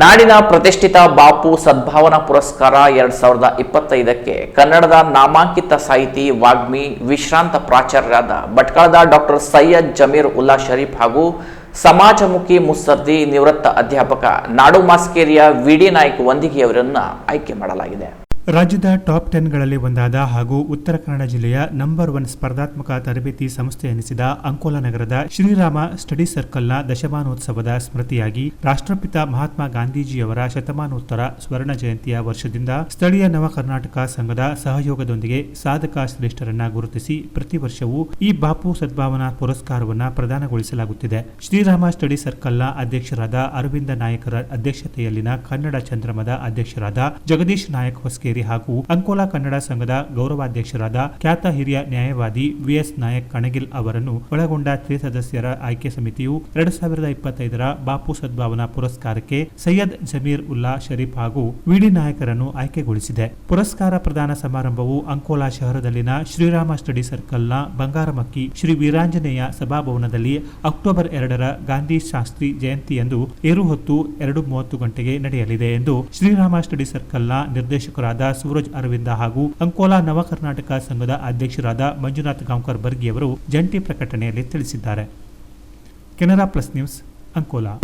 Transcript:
ನಾಡಿನ ಪ್ರತಿಷ್ಠಿತ ಬಾಪು ಸದ್ಭಾವನಾ ಪುರಸ್ಕಾರ ಎರಡ್ ಸಾವಿರದ ಇಪ್ಪತ್ತೈದಕ್ಕೆ ಕನ್ನಡದ ನಾಮಾಂಕಿತ ಸಾಹಿತಿ ವಾಗ್ಮಿ ವಿಶ್ರಾಂತ ಪ್ರಾಚಾರ್ಯರಾದ ಭಟ್ಕಳದ ಡಾಕ್ಟರ್ ಸೈಯದ್ ಜಮೀರ್ ಉಲ್ಲಾ ಶರೀಫ್ ಹಾಗೂ ಸಮಾಜಮುಖಿ ಮುಸ್ಸದ್ದಿ ನಿವೃತ್ತ ಅಧ್ಯಾಪಕ ನಾಡು ಮಾಸ್ಕೇರಿಯ ವಿಡಿ ನಾಯ್ಕ ವಂದಿಗೆಯವರನ್ನ ಆಯ್ಕೆ ಮಾಡಲಾಗಿದೆ. ರಾಜ್ಯದ ಟಾಪ್ ಟೆನ್ಗಳಲ್ಲಿ ಒಂದಾದ ಹಾಗೂ ಉತ್ತರ ಕನ್ನಡ ಜಿಲ್ಲೆಯ ನಂಬರ್ ಒನ್ ಸ್ಪರ್ಧಾತ್ಮಕ ತರಬೇತಿ ಸಂಸ್ಥೆ ಎನಿಸಿದ ಅಂಕೋಲಾ ನಗರದ ಶ್ರೀರಾಮ ಸ್ಟಡಿ ಸರ್ಕಲ್ನ ದಶಮಾನೋತ್ಸವದ ಸ್ಮೃತಿಯಾಗಿ ರಾಷ್ಟ್ರಪಿತ ಮಹಾತ್ಮ ಗಾಂಧೀಜಿಯವರ ಶತಮಾನೋತ್ತರ ಸ್ವರ್ಣ ಜಯಂತಿಯ ವರ್ಷದಿಂದ ಸ್ಥಳೀಯ ನವ ಕರ್ನಾಟಕ ಸಂಘದ ಸಹಯೋಗದೊಂದಿಗೆ ಸಾಧಕ ಶ್ರೇಷ್ಠರನ್ನ ಗುರುತಿಸಿ ಪ್ರತಿ ವರ್ಷವೂ ಈ ಬಾಪು ಸದ್ಭಾವನಾ ಪುರಸ್ಕಾರವನ್ನು ಪ್ರದಾನಗೊಳಿಸಲಾಗುತ್ತಿದೆ. ಶ್ರೀರಾಮ ಸ್ಟಡಿ ಸರ್ಕಲ್ನ ಅಧ್ಯಕ್ಷರಾದ ಅರವಿಂದ ನಾಯಕರ ಅಧ್ಯಕ್ಷತೆಯಲ್ಲಿನ ಕನ್ನಡ ಚಂದ್ರಮದ ಅಧ್ಯಕ್ಷರಾದ ಜಗದೀಶ್ ನಾಯಕ್ ಹೊಸ್ಕೇರಿ ಹಾಗೂ ಅಂಕೋಲಾ ಕನ್ನಡ ಸಂಘದ ಗೌರವಾಧ್ಯಕ್ಷರಾದ ಖ್ಯಾತ ಹಿರಿಯ ನ್ಯಾಯವಾದಿ ವಿಎಸ್ ನಾಯಕ್ ಕಣಗಿಲ್ ಅವರನ್ನು ಒಳಗೊಂಡ ತ್ರಿಸದಸ್ಯರ ಆಯ್ಕೆ ಸಮಿತಿಯು ಎರಡು ಸಾವಿರದ ಇಪ್ಪತ್ತೈದರ ಬಾಪು ಸದ್ಭಾವನಾ ಪುರಸ್ಕಾರಕ್ಕೆ ಸೈಯದ್ ಜಮೀರ್ ಉಲ್ಲಾ ಶರೀಫ್ ಹಾಗೂ ವಿಡಿ ನಾಯಕರನ್ನು ಆಯ್ಕೆಗೊಳಿಸಿದೆ. ಪುರಸ್ಕಾರ ಪ್ರದಾನ ಸಮಾರಂಭವು ಅಂಕೋಲಾ ಶಹರದಲ್ಲಿನ ಶ್ರೀರಾಮ ಸ್ಟಡಿ ಸರ್ಕಲ್ನ ಬಂಗಾರಮಕ್ಕಿ ಶ್ರೀ ವೀರಾಂಜನೇಯ ಸಭಾಭವನದಲ್ಲಿ ಅಕ್ಟೋಬರ್ ಎರಡರ ಗಾಂಧಿ ಶಾಸ್ತ್ರಿ ಜಯಂತಿಯಂದು ಏರು ಹೊತ್ತು ಎರಡು ಮೂವತ್ತು ಗಂಟೆಗೆ ನಡೆಯಲಿದೆ ಎಂದು ಶ್ರೀರಾಮ ಸ್ಟಡಿ ಸರ್ಕಲ್ನ ನಿರ್ದೇಶಕರಾದ ಸೂರಜ್ ಅರವಿಂದ ಹಾಗೂ ಅಂಕೋಲಾ ನವ ಕರ್ನಾಟಕ ಸಂಘದ ಅಧ್ಯಕ್ಷರಾದ ಮಂಜುನಾಥ್ ಗಾಂವ್ಕರ್ ಬರ್ಗಿ ಅವರು ಜಂಟಿ ಪ್ರಕಟಣೆಯಲ್ಲಿ ತಿಳಿಸಿದ್ದಾರೆ. Canara plus news Ankola.